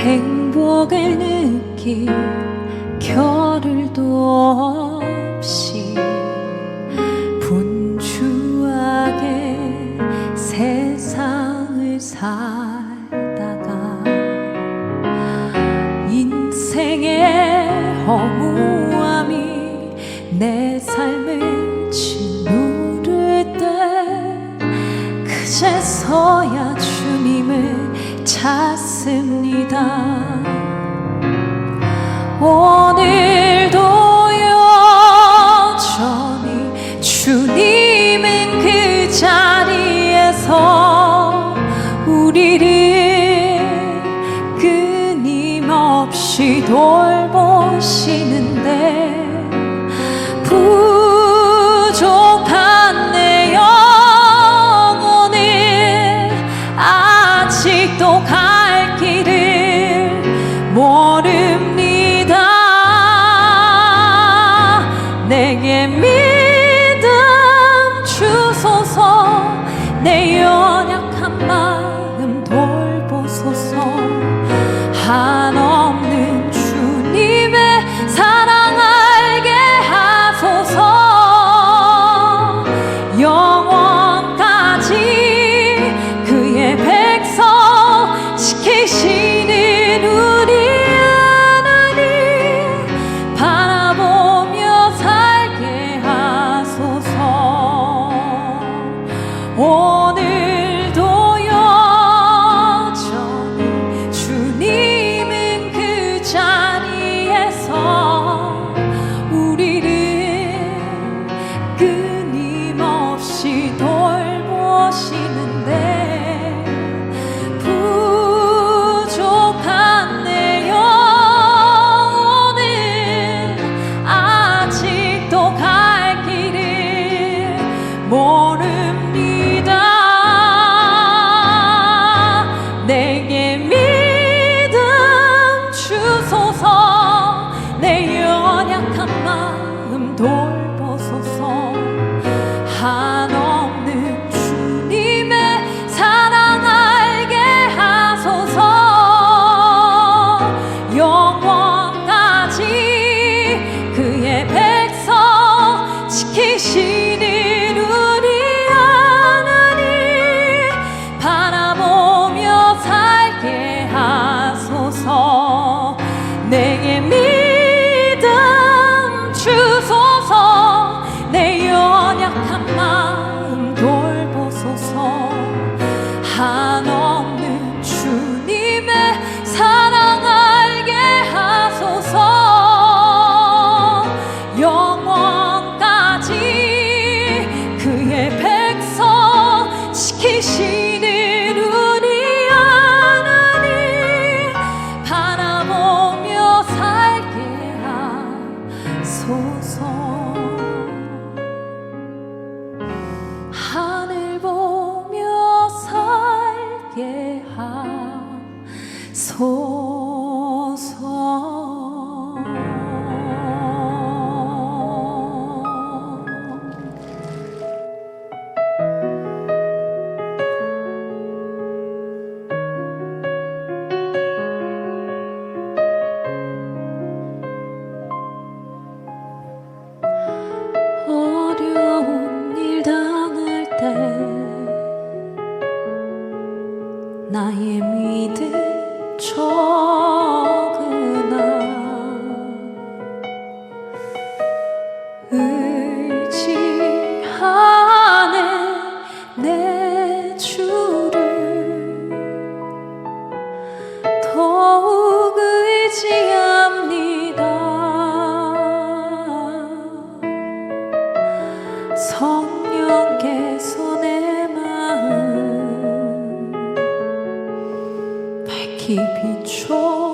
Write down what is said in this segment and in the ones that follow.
행복을 느낄 겨를도 없이 분주하게 세상을 살다가 인생의 허무함이 내 삶을 짓누를 때 그제서야 주님을 찾아 오늘도 여전히 주님은 그 자리에서 우리를 끊임없이 돌보시는데 성령께서 내 마음 밝히 비춰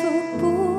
走不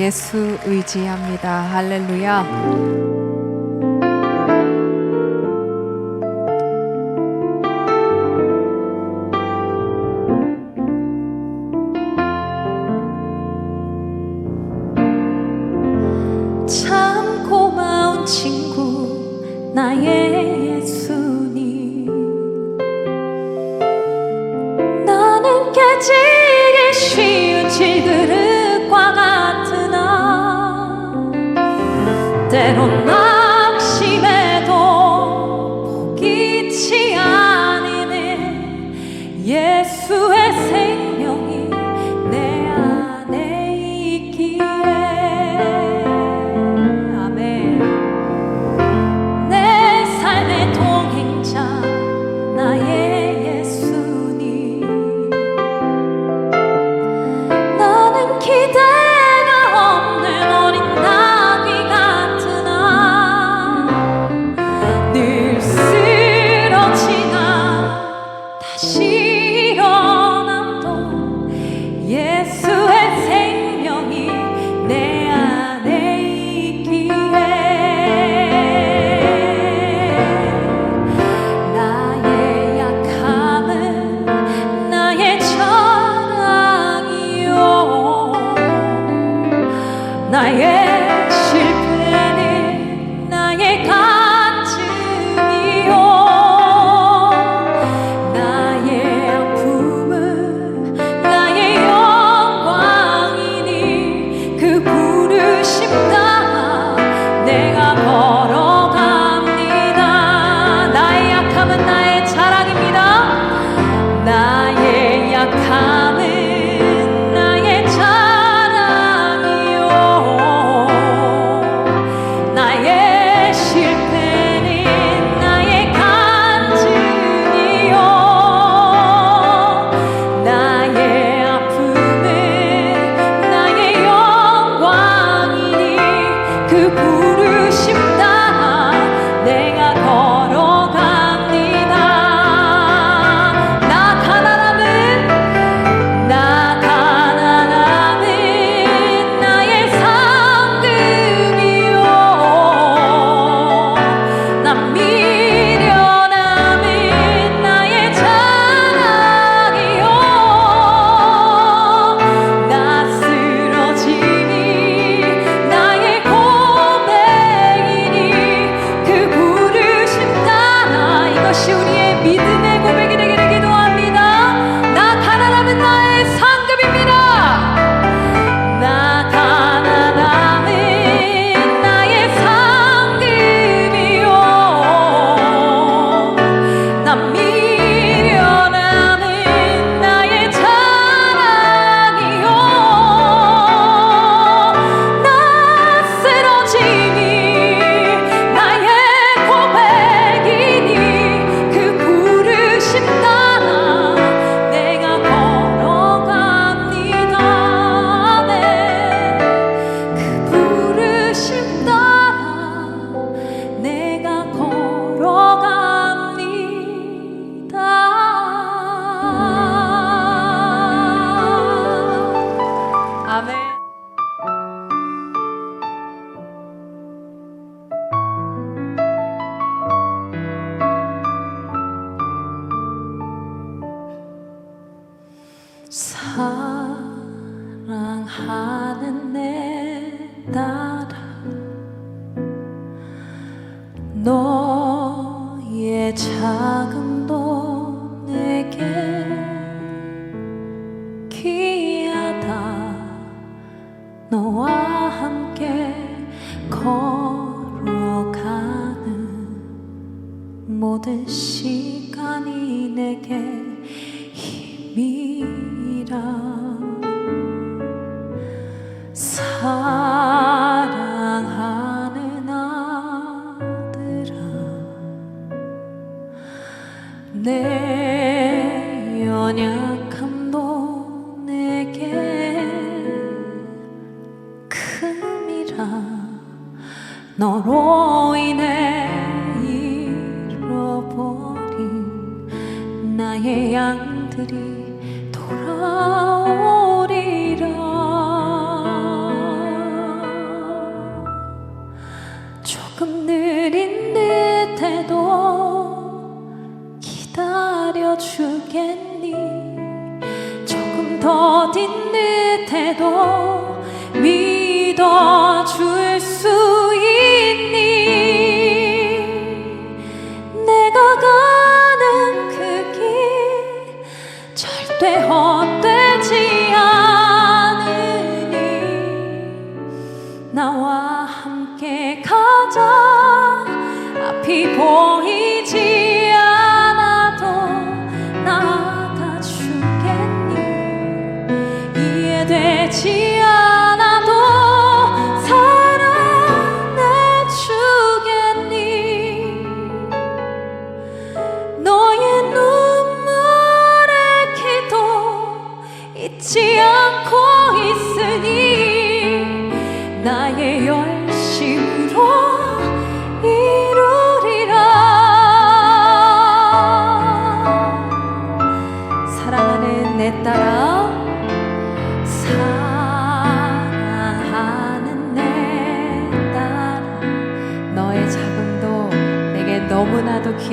예수 의지합니다. 할렐루야.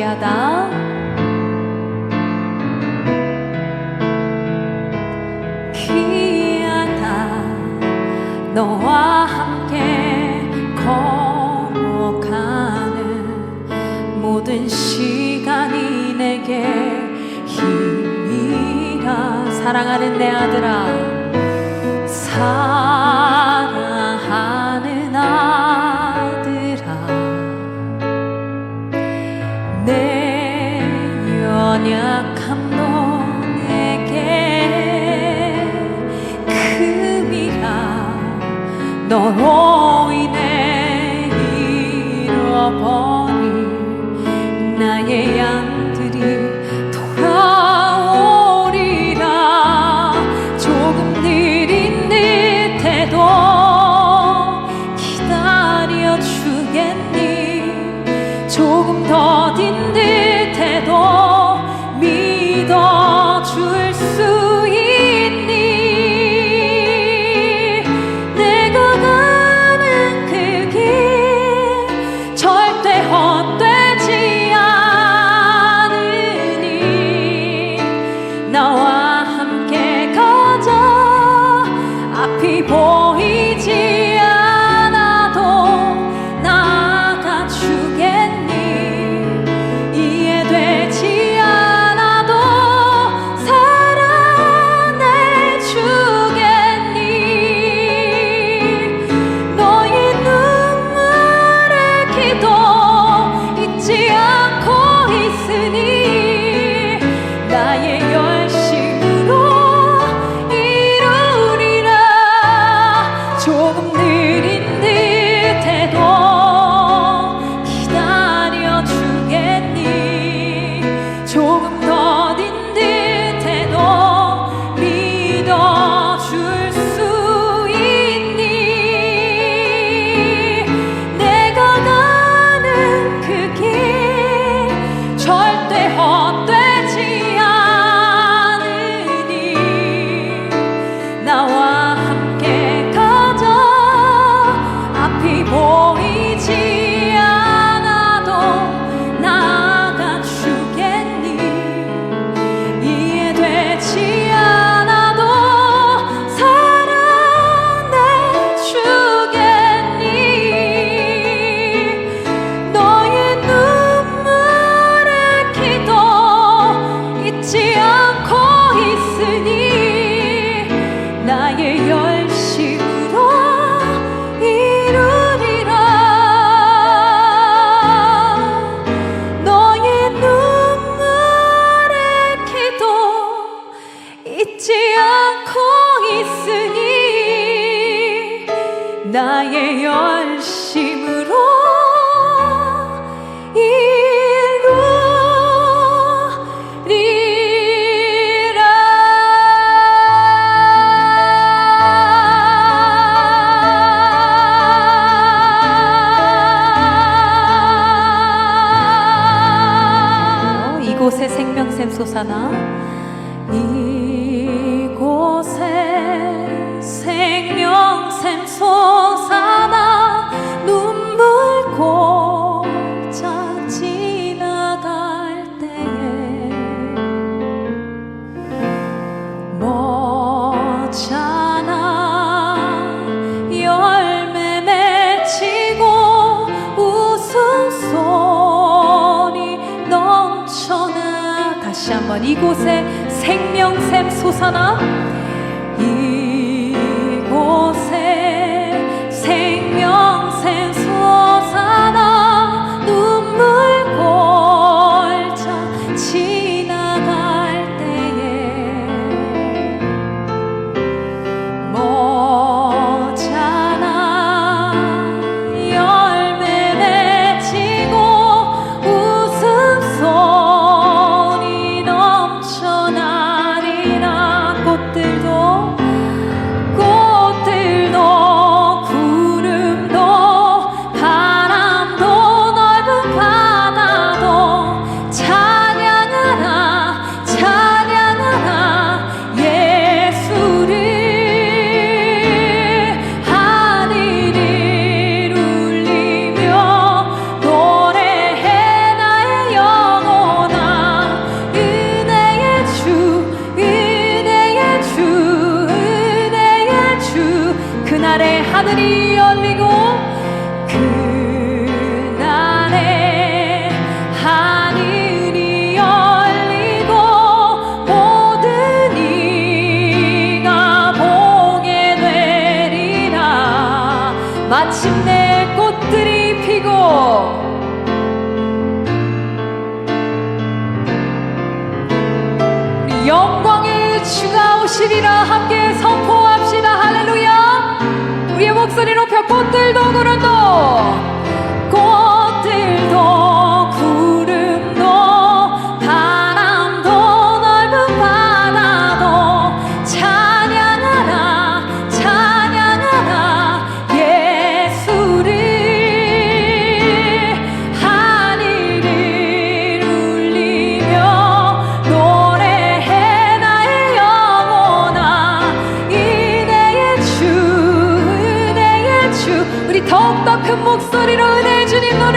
신기하다. 귀하다. 너와 함께 걸어가는 모든 시간이 내게 힘이라. 사랑하는 내 아들아. 이곳에 생명샘 솟아나? 하시리라 함께 선포합시다. 할렐루야. 우리의 목소리 높여 꽃들도 그런 큰 목소리로 내 주님 노래